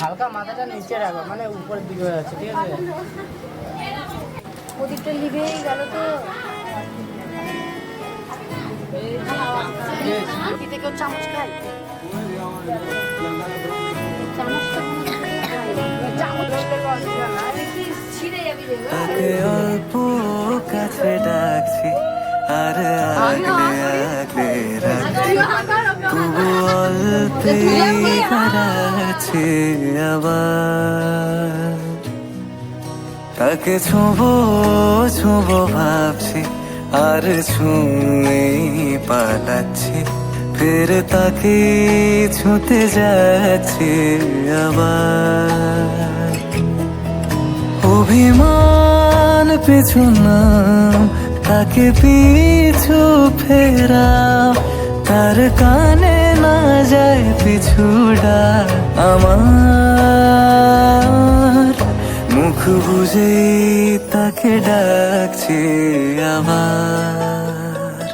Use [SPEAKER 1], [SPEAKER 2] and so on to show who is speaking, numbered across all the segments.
[SPEAKER 1] হালকা মাথাটা নিচে রাখো মানে উপরের দিকে হয়ে যাচ্ছে ঠিক আছে?
[SPEAKER 2] প্রদীপটা লিভেই গেল তো. কেউ চামচ
[SPEAKER 3] অল্প কাছে ডাকছি। আর আগলে আগলে রাখছি তবু অল্পে হারাচ্ছি আবার। তাকে ছোঁবো ছোঁবো ভাবছি আর ছুঁয়ে পালাচ্ছি। ফের তাকে ছুঁতে যাচ্ছি আবার। অভিমান পিছু নাম তাকে পিছু ফেরাও, তার কানে না যায় পিছুডা আমার। মুখ বুঝে তাকে ডাকছে আবার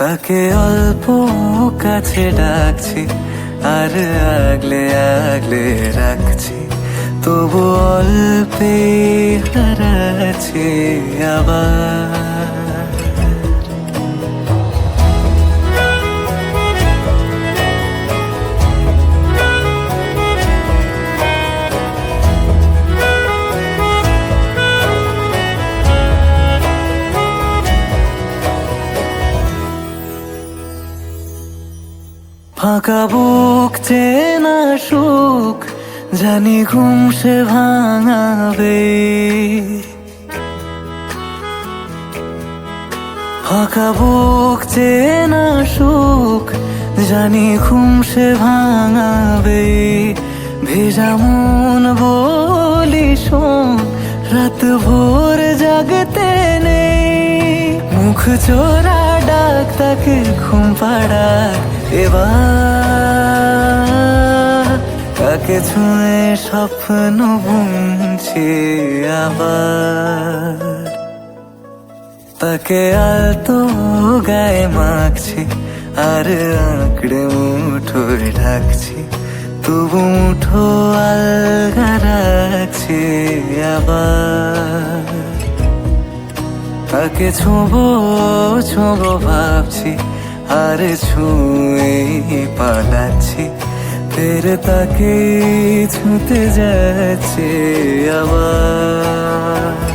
[SPEAKER 3] তাকে অল্প কাছে ডাকছি, আর আগলে আগলে রাখছি। তবু অল্পে হারাচ্ছি আবার। ফাঁকা বুক চেনা সুখ জানি ঘুম সে ভাঙাবে। ফাঁকা বুক চেনা সুখ, জানি ঘুম সে ভাঙাবে। ভেজা মন বলি শোন, রাত ভোর জাগতে নেই মুখ চোরা ডাক, তাকে ঘুম পাড়াক এবার। তাকে ছুঁয়ে স্বপ্ন বুনছি আবার। তাকে আলতো গায়ে মাখছি, আর আঁকড়ে মুঠোয় ঢাকছি, তবু মুঠো আলগা রাখছি আবার। তাকে ছোঁবো ছোঁবো ভাবছি, আর ছুঁয়ে পালাচ্ছি। ফের তাকে ছুঁতে যাচ্ছে আবার।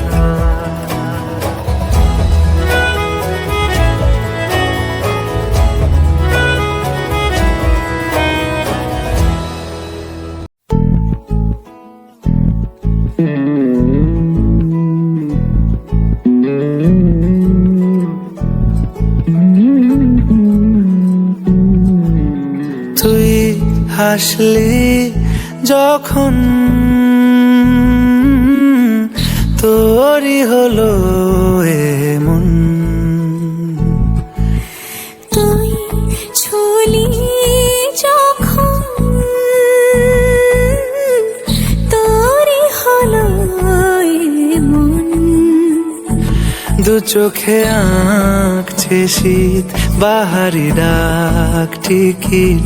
[SPEAKER 3] হাসলি যখন তোরই হলো এমন।
[SPEAKER 4] তুই ছুলি যখন তোরই হলো
[SPEAKER 3] দু চোখে আঁকছে শীত বাহারি ডাক টিকিট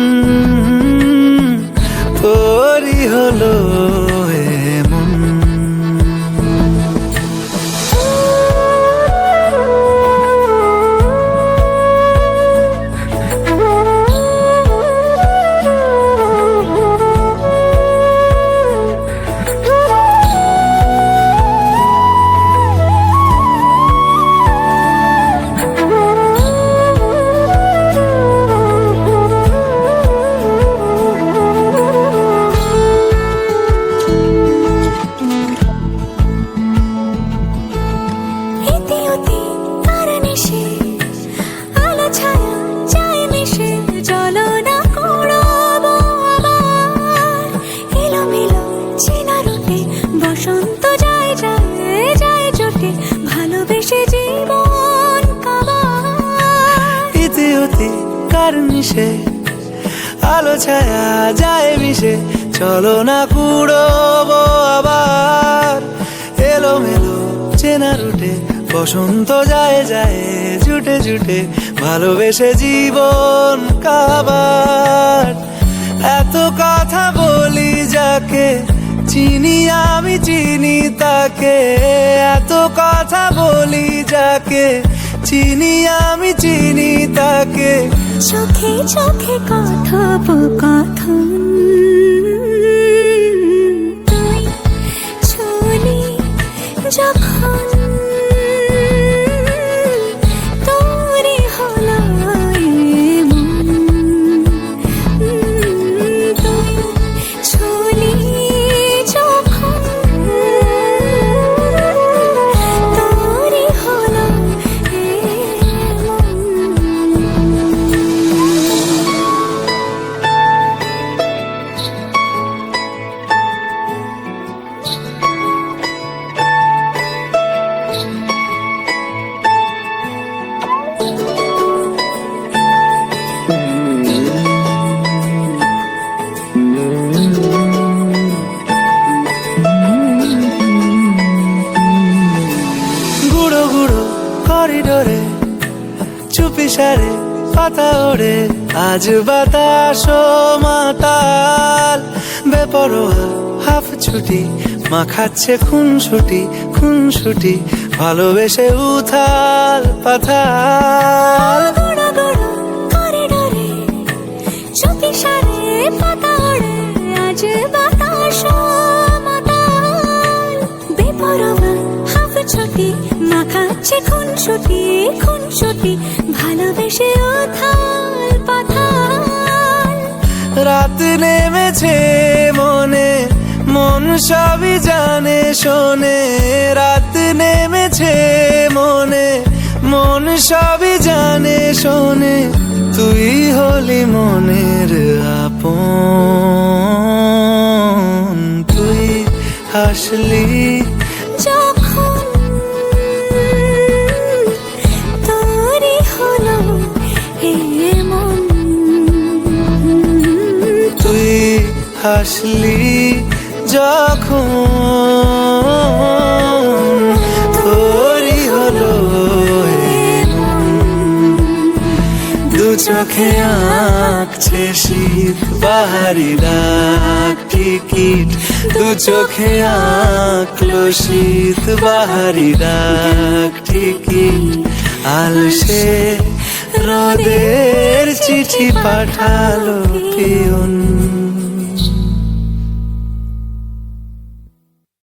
[SPEAKER 3] তোরই মিশে, আলো ছায়া যায় মিশে। চলো না কুড়োবো আবার। এলো মেলো চেনা রুটে, বসন্ত যায় যায়, জুটে জুটে ভালোবেসে জীবন কাবার। এত কথা বলি যাকে, চিনি আমি, চিনি তাকে। এত কথা বলি যাকে, চিনি আমি, চিনি তাকে।
[SPEAKER 4] চোখে চোখে কথোপকথন।
[SPEAKER 3] সারে পাতা ওড়ে। আজ বাতাস মাতাল। বেপরোয়া হাফ ছুটি, মাখাচ্ছে খুন ছুটি খুন ছুটি ভালোবেসে উথাল পাথাল।
[SPEAKER 4] সারে পাতা ওড়ে। আজ
[SPEAKER 3] রাত নেমেছে মনে, মন সবই জানে, শোনে। রাত নেমেছে মনে, মন সবই জানে, শোনে। তুই হলি মনের আপন, তুই হাসলি হাসলি যখন তোরই হলো। দু চোখে আঁকছে শীত বাহারি ডাক টিকিট। দু চোখে আঁকলো শীত বাহারি ডাক টিকিট। আলসে রোদের চিঠি পাঠালো পিয়ন।